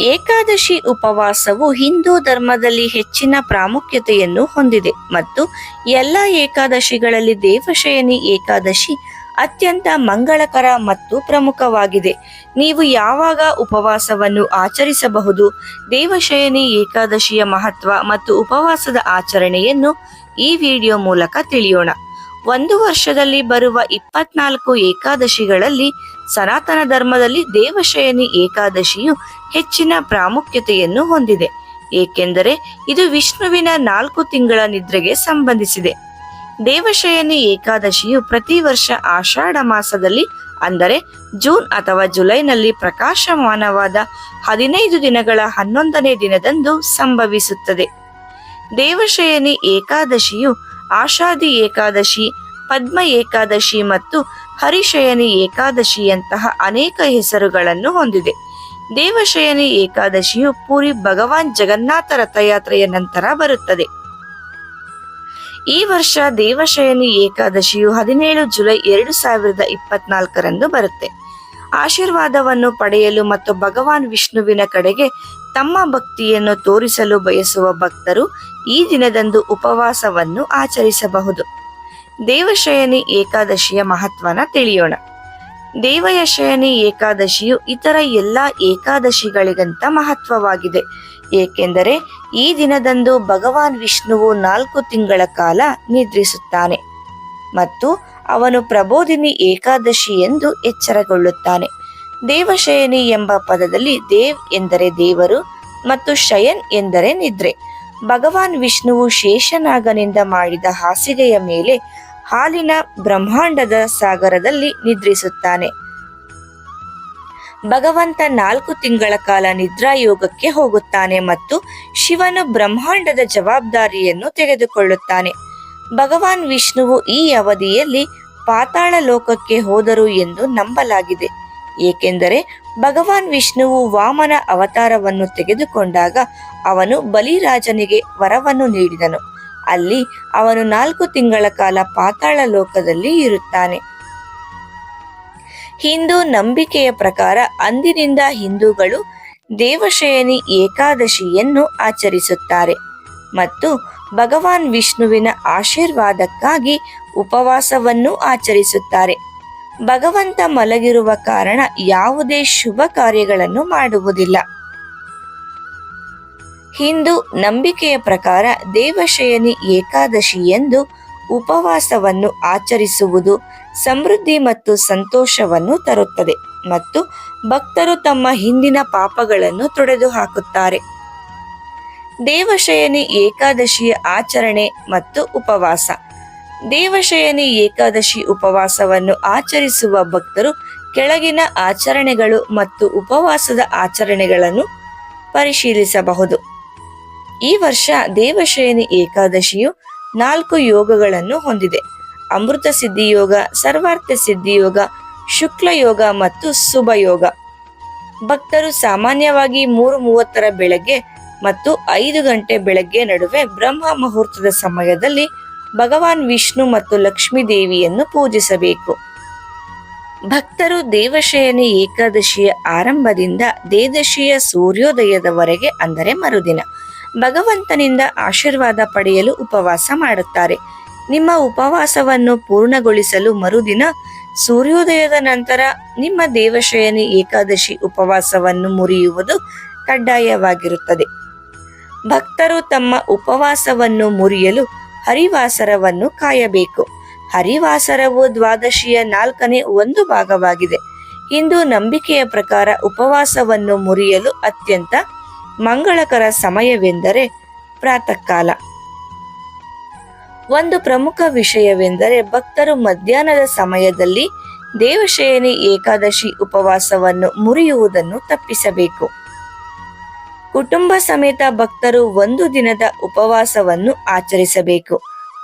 ಏಕಾದಶಿ ಉಪವಾಸವು ಹಿಂದೂ ಧರ್ಮದಲ್ಲಿ ಹೆಚ್ಚಿನ ಪ್ರಾಮುಖ್ಯತೆಯನ್ನು ಹೊಂದಿದೆ ಮತ್ತು ಎಲ್ಲ ಏಕಾದಶಿಗಳಲ್ಲಿ ದೇವಶಯನಿ ಏಕಾದಶಿ ಅತ್ಯಂತ ಮಂಗಳಕರ ಮತ್ತು ಪ್ರಮುಖವಾಗಿದೆ. ನೀವು ಯಾವಾಗ ಉಪವಾಸವನ್ನು ಆಚರಿಸಬಹುದು? ದೇವಶಯನಿ ಏಕಾದಶಿಯ ಮಹತ್ವ ಮತ್ತು ಉಪವಾಸದ ಆಚರಣೆಯನ್ನು ಈ ವಿಡಿಯೋ ಮೂಲಕ ತಿಳಿಯೋಣ. ಒಂದು ವರ್ಷದಲ್ಲಿ ಬರುವ ಇಪ್ಪತ್ನಾಲ್ಕು ಏಕಾದಶಿಗಳಲ್ಲಿ ಸನಾತನ ಧರ್ಮದಲ್ಲಿ ದೇವಶಯನಿ ಏಕಾದಶಿಯು ಹೆಚ್ಚಿನ ಪ್ರಾಮುಖ್ಯತೆಯನ್ನು ಹೊಂದಿದೆ. ಏಕೆಂದರೆ ಇದು ವಿಷ್ಣುವಿನ ನಾಲ್ಕು ತಿಂಗಳ ನಿದ್ರೆಗೆ ಸಂಬಂಧಿಸಿದೆ. ದೇವಶಯನಿ ಏಕಾದಶಿಯು ಪ್ರತಿ ವರ್ಷ ಆಷಾಢ ಮಾಸದಲ್ಲಿ, ಅಂದರೆ ಜೂನ್ ಅಥವಾ ಜುಲೈನಲ್ಲಿ ಪ್ರಕಾಶಮಾನವಾದ ಹದಿನೈದು ದಿನಗಳ ಹನ್ನೊಂದನೇ ದಿನದಂದು ಸಂಭವಿಸುತ್ತದೆ. ದೇವಶಯನಿ ಏಕಾದಶಿಯು ಆಷಾಧಿ ಏಕಾದಶಿ, ಪದ್ಮ ಏಕಾದಶಿ ಮತ್ತು ಹರಿಶಯನಿ ಏಕಾದಶಿಯಂತಹ ಅನೇಕ ಹೆಸರುಗಳನ್ನು ಹೊಂದಿದೆ. ದೇವಶಯನಿ ಏಕಾದಶಿಯು ಪೂರಿ ಭಗವಾನ್ ಜಗನ್ನಾಥ ರಥಯಾತ್ರೆಯ ನಂತರ ಬರುತ್ತದೆ. ಈ ವರ್ಷ ದೇವಶಯನಿ ಏಕಾದಶಿಯು ಹದಿನೇಳು ಜುಲೈ ಎರಡು ಸಾವಿರದ ಇಪ್ಪತ್ನಾಲ್ಕರಂದು ಬರುತ್ತೆ. ಆಶೀರ್ವಾದವನ್ನು ಪಡೆಯಲು ಮತ್ತು ಭಗವಾನ್ ವಿಷ್ಣುವಿನ ಕಡೆಗೆ ತಮ್ಮ ಭಕ್ತಿಯನ್ನು ತೋರಿಸಲು ಬಯಸುವ ಭಕ್ತರು ಈ ದಿನದಂದು ಉಪವಾಸವನ್ನು ಆಚರಿಸಬಹುದು. ದೇವಶಯನಿ ಏಕಾದಶಿಯ ಮಹತ್ವನ ತಿಳಿಯೋಣ. ದೇವಯಶಯನಿ ಏಕಾದಶಿಯು ಇತರ ಎಲ್ಲ ಏಕಾದಶಿಗಳಿಗಿಂತ ಮಹತ್ವವಾಗಿದೆ. ಏಕೆಂದರೆ ಈ ದಿನದಂದು ಭಗವಾನ್ ವಿಷ್ಣುವು ನಾಲ್ಕು ತಿಂಗಳ ಕಾಲ ನಿದ್ರಿಸುತ್ತಾನೆ. ಮತ್ತು ಅವನು ಪ್ರಬೋಧಿನಿ ಏಕಾದಶಿ ಎಂದು ಎಚ್ಚರಗೊಳ್ಳುತ್ತಾನೆ. ದೇವಶಯನಿ ಎಂಬ ಪದದಲ್ಲಿ ದೇವ್ ಎಂದರೆ ದೇವರು ಮತ್ತು ಶಯನ್ ಎಂದರೆ ನಿದ್ರೆ. ಭಗವಾನ್ ವಿಷ್ಣುವು ಶೇಷನಾಗನಿಂದ ಮಾಡಿದ ಹಾಸಿಗೆಯ ಮೇಲೆ ಹಾಲಿನ ಬ್ರಹ್ಮಾಂಡದ ಸಾಗರದಲ್ಲಿ ನಿದ್ರಿಸುತ್ತಾನೆ. ಭಗವಂತ ನಾಲ್ಕು ತಿಂಗಳ ಕಾಲ ನಿದ್ರಾಯೋಗಕ್ಕೆ ಹೋಗುತ್ತಾನೆ ಮತ್ತು ಶಿವನು ಬ್ರಹ್ಮಾಂಡದ ಜವಾಬ್ದಾರಿಯನ್ನು ತೆಗೆದುಕೊಳ್ಳುತ್ತಾನೆ. ಭಗವಾನ್ ವಿಷ್ಣುವು ಈ ಅವಧಿಯಲ್ಲಿ ಪಾತಾಳ ಲೋಕಕ್ಕೆ ಹೋದರು ಎಂದು ನಂಬಲಾಗಿದೆ. ಏಕೆಂದರೆ ಭಗವಾನ್ ವಿಷ್ಣುವು ವಾಮನ ಅವತಾರವನ್ನು ತೆಗೆದುಕೊಂಡಾಗ ಅವನು ಬಲಿರಾಜನಿಗೆ ವರವನ್ನು ನೀಡಿದನು. ಅಲ್ಲಿ ಅವನು ನಾಲ್ಕು ತಿಂಗಳ ಕಾಲ ಪಾತಾಳ ಲೋಕದಲ್ಲಿ ಇರುತ್ತಾನೆ. ಹಿಂದೂ ನಂಬಿಕೆಯ ಪ್ರಕಾರ ಅಂದಿನಿಂದ ಹಿಂದೂಗಳು ದೇವಶಯನಿ ಏಕಾದಶಿಯನ್ನು ಆಚರಿಸುತ್ತಾರೆ ಮತ್ತು ಭಗವಾನ್ ವಿಷ್ಣುವಿನ ಆಶೀರ್ವಾದಕ್ಕಾಗಿ ಉಪವಾಸವನ್ನು ಆಚರಿಸುತ್ತಾರೆ. ಭಗವಂತ ಮಲಗಿರುವ ಕಾರಣ ಯಾವುದೇ ಶುಭ ಕಾರ್ಯಗಳನ್ನು ಮಾಡುವುದಿಲ್ಲ. ಹಿಂದೂ ನಂಬಿಕೆಯ ಪ್ರಕಾರ ದೇವಶಯನಿ ಏಕಾದಶಿ ಎಂದು ಉಪವಾಸವನ್ನು ಆಚರಿಸುವುದು ಸಮೃದ್ಧಿ ಮತ್ತು ಸಂತೋಷವನ್ನು ತರುತ್ತದೆ ಮತ್ತು ಭಕ್ತರು ತಮ್ಮ ಹಿಂದಿನ ಪಾಪಗಳನ್ನು ತೊಡೆದು ಹಾಕುತ್ತಾರೆ ದೇವಶಯನಿ ಏಕಾದಶಿಯ ಆಚರಣೆ ಮತ್ತು ಉಪವಾಸ. ದೇವಶಯನಿ ಏಕಾದಶಿ ಉಪವಾಸವನ್ನು ಆಚರಿಸುವ ಭಕ್ತರು ಕೆಳಗಿನ ಆಚರಣೆಗಳು ಮತ್ತು ಉಪವಾಸದ ಆಚರಣೆಗಳನ್ನು ಪರಿಶೀಲಿಸಬಹುದು. ಈ ವರ್ಷ ದೇವಶಯನಿ ಏಕಾದಶಿಯು ನಾಲ್ಕು ಯೋಗಗಳನ್ನು ಹೊಂದಿದೆ. ಅಮೃತ ಸಿದ್ಧಿಯೋಗ ಸರ್ವಾರ್ಥ ಸಿದ್ಧಿ ಯೋಗ, ಶುಕ್ಲ ಯೋಗ ಮತ್ತು ಶುಭ ಯೋಗ. ಭಕ್ತರು ಸಾಮಾನ್ಯವಾಗಿ ಮೂರು ಮೂವತ್ತರ ಬೆಳಗ್ಗೆ ಮತ್ತು ಐದು ಗಂಟೆ ಬೆಳಗ್ಗೆ ನಡುವೆ ಬ್ರಹ್ಮ ಮುಹೂರ್ತದ ಸಮಯದಲ್ಲಿ ಭಗವಾನ್ ವಿಷ್ಣು ಮತ್ತು ಲಕ್ಷ್ಮೀ ದೇವಿಯನ್ನು ಪೂಜಿಸಬೇಕು. ಭಕ್ತರು ದೇವಶಯನಿ ಏಕಾದಶಿಯ ಆರಂಭದಿಂದ ದೇದಶಿಯ ಸೂರ್ಯೋದಯದವರೆಗೆ, ಅಂದರೆ ಮರುದಿನ, ಭಗವಂತನಿಂದ ಆಶೀರ್ವಾದ ಪಡೆಯಲು ಉಪವಾಸ ಮಾಡುತ್ತಾರೆ. ನಿಮ್ಮ ಉಪವಾಸವನ್ನು ಪೂರ್ಣಗೊಳಿಸಲು ಮರುದಿನ, ಸೂರ್ಯೋದಯದ ನಂತರ ನಿಮ್ಮ ದೇವಶಯನಿ ಏಕಾದಶಿ ಉಪವಾಸವನ್ನು ಮುರಿಯುವುದು ಕಡ್ಡಾಯವಾಗಿರುತ್ತದೆ. ಭಕ್ತರು ತಮ್ಮ ಉಪವಾಸವನ್ನು ಮುರಿಯಲು ಹರಿವಾಸರವನ್ನು ಕಾಯಬೇಕು. ಹರಿವಾಸರವು ದ್ವಾದಶಿಯ ನಾಲ್ಕನೇ ಒಂದು ಭಾಗವಾಗಿದೆ. ಹಿಂದೂ ನಂಬಿಕೆಯ ಪ್ರಕಾರ ಉಪವಾಸವನ್ನು ಮುರಿಯಲು ಅತ್ಯಂತ ಮಂಗಳಕರ ಸಮಯವೆಂದರೆ ಪ್ರಾತಃ ಕಾಲ ಒಂದು ಪ್ರಮುಖ ವಿಷಯವೆಂದರೆ ಭಕ್ತರು ಮಧ್ಯಾಹ್ನದ ಸಮಯದಲ್ಲಿ ದೇವಶಯನಿ ಏಕಾದಶಿ ಉಪವಾಸವನ್ನು ಮುರಿಯುವುದನ್ನು ತಪ್ಪಿಸಬೇಕು. ಕುಟುಂಬ ಸಮೇತ ಭಕ್ತರು ಒಂದು ದಿನದ ಉಪವಾಸವನ್ನು ಆಚರಿಸಬೇಕು.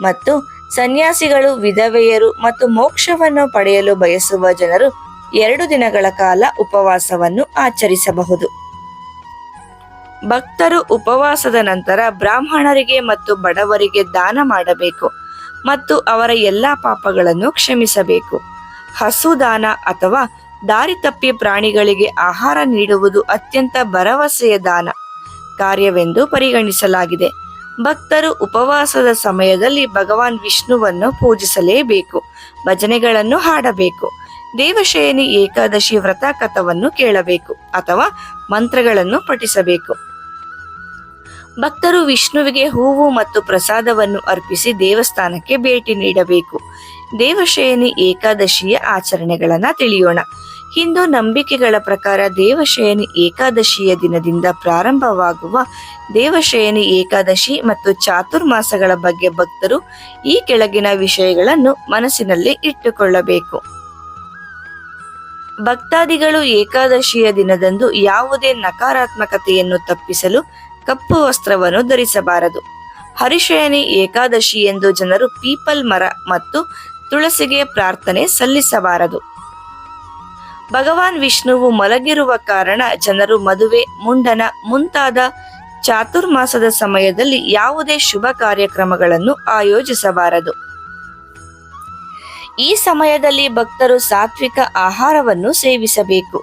ಮತ್ತು ಸನ್ಯಾಸಿಗಳು, ವಿಧವೆಯರು ಮತ್ತು ಮೋಕ್ಷವನ್ನು ಪಡೆಯಲು ಬಯಸುವ ಜನರು ಎರಡು ದಿನಗಳ ಕಾಲ ಉಪವಾಸವನ್ನು ಆಚರಿಸಬಹುದು. ಭಕ್ತರು ಉಪವಾಸದ ನಂತರ ಬ್ರಾಹ್ಮಣರಿಗೆ ಮತ್ತು ಬಡವರಿಗೆ ದಾನ ಮಾಡಬೇಕು ಮತ್ತು ಅವರ ಎಲ್ಲಾ ಪಾಪಗಳನ್ನು ಕ್ಷಮಿಸಬೇಕು. ಹಸು ದಾನ ಅಥವಾ ದಾರಿ ತಪ್ಪಿ ಪ್ರಾಣಿಗಳಿಗೆ ಆಹಾರ ನೀಡುವುದು ಅತ್ಯಂತ ಭರವಸೆಯ ದಾನ. ಕಾರ್ಯವೆಂದು ಪರಿಗಣಿಸಲಾಗಿದೆ. ಭಕ್ತರು ಉಪವಾಸದ ಸಮಯದಲ್ಲಿ ಭಗವಾನ್ ವಿಷ್ಣುವನ್ನು ಪೂಜಿಸಲೇಬೇಕು, ಭಜನೆಗಳನ್ನು ಹಾಡಬೇಕು, ದೇವಶಯನಿ ಏಕಾದಶಿ ವ್ರತ ಕಥವನ್ನು ಕೇಳಬೇಕು ಅಥವಾ ಮಂತ್ರಗಳನ್ನು ಪಠಿಸಬೇಕು. ಭಕ್ತರು ವಿಷ್ಣುವಿಗೆ ಹೂವು ಮತ್ತು ಪ್ರಸಾದವನ್ನು ಅರ್ಪಿಸಿ ದೇವಸ್ಥಾನಕ್ಕೆ ಭೇಟಿ ನೀಡಬೇಕು. ದೇವಶಯನಿ ಏಕಾದಶಿಯ ಆಚರಣೆಗಳನ್ನ ತಿಳಿಯೋಣ. ಹಿಂದೂ ನಂಬಿಕೆಗಳ ಪ್ರಕಾರ ದೇವಶಯನಿ ಏಕಾದಶಿಯ ದಿನದಿಂದ ಪ್ರಾರಂಭವಾಗುವ ದೇವಶಯನಿ ಏಕಾದಶಿ ಮತ್ತು ಚಾತುರ್ಮಾಸಗಳ ಬಗ್ಗೆ ಭಕ್ತರು ಈ ಕೆಳಗಿನ ವಿಷಯಗಳನ್ನು ಮನಸ್ಸಿನಲ್ಲಿ ಇಟ್ಟುಕೊಳ್ಳಬೇಕು. ಭಕ್ತಾದಿಗಳು ಏಕಾದಶಿಯ ದಿನದಂದು ಯಾವುದೇ ನಕಾರಾತ್ಮಕತೆಯನ್ನು ತಪ್ಪಿಸಲು ಕಪ್ಪು ವಸ್ತ್ರವನ್ನು ಧರಿಸಬಾರದು. ಹರಿಶಯನಿ ಏಕಾದಶಿ ಎಂದು ಜನರು ಪೀಪಲ್ ಮರ ಮತ್ತು ತುಳಸಿಗೆ ಪ್ರಾರ್ಥನೆ ಸಲ್ಲಿಸಬಾರದು. ಭಗವಾನ್ ವಿಷ್ಣುವು ಮಲಗಿರುವ ಕಾರಣ ಜನರು ಮದುವೆ, ಮುಂಡನ ಮುಂತಾದ ಚಾತುರ್ಮಾಸದ ಸಮಯದಲ್ಲಿ ಯಾವುದೇ ಶುಭ ಕಾರ್ಯಕ್ರಮಗಳನ್ನು ಆಯೋಜಿಸಬಾರದು. ಈ ಸಮಯದಲ್ಲಿ ಭಕ್ತರು ಸಾತ್ವಿಕ ಆಹಾರವನ್ನು ಸೇವಿಸಬೇಕು.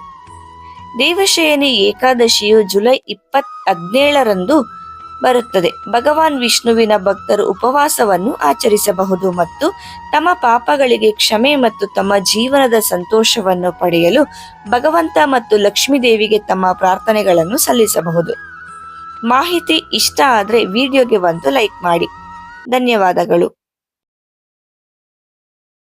ದೇವಶಯನಿ ಏಕಾದಶಿಯು ಜುಲೈ ಇಪ್ಪತ್ ಹದಿನೇಳರಂದು ಬರುತ್ತದೆ. ಭಗವಾನ್ ವಿಷ್ಣುವಿನ ಭಕ್ತರು ಉಪವಾಸವನ್ನು ಆಚರಿಸಬಹುದು ಮತ್ತು ತಮ್ಮ ಪಾಪಗಳಿಗೆ ಕ್ಷಮೆ ಮತ್ತು ತಮ್ಮ ಜೀವನದ ಸಂತೋಷವನ್ನು ಪಡೆಯಲು ಭಗವಂತ ಮತ್ತು ಲಕ್ಷ್ಮೀದೇವಿಗೆ ತಮ್ಮ ಪ್ರಾರ್ಥನೆಗಳನ್ನು ಸಲ್ಲಿಸಬಹುದು. ಮಾಹಿತಿ ಇಷ್ಟ ಆದರೆ ವಿಡಿಯೋಗೆ ಒಂದು ಲೈಕ್ ಮಾಡಿ. ಧನ್ಯವಾದಗಳು.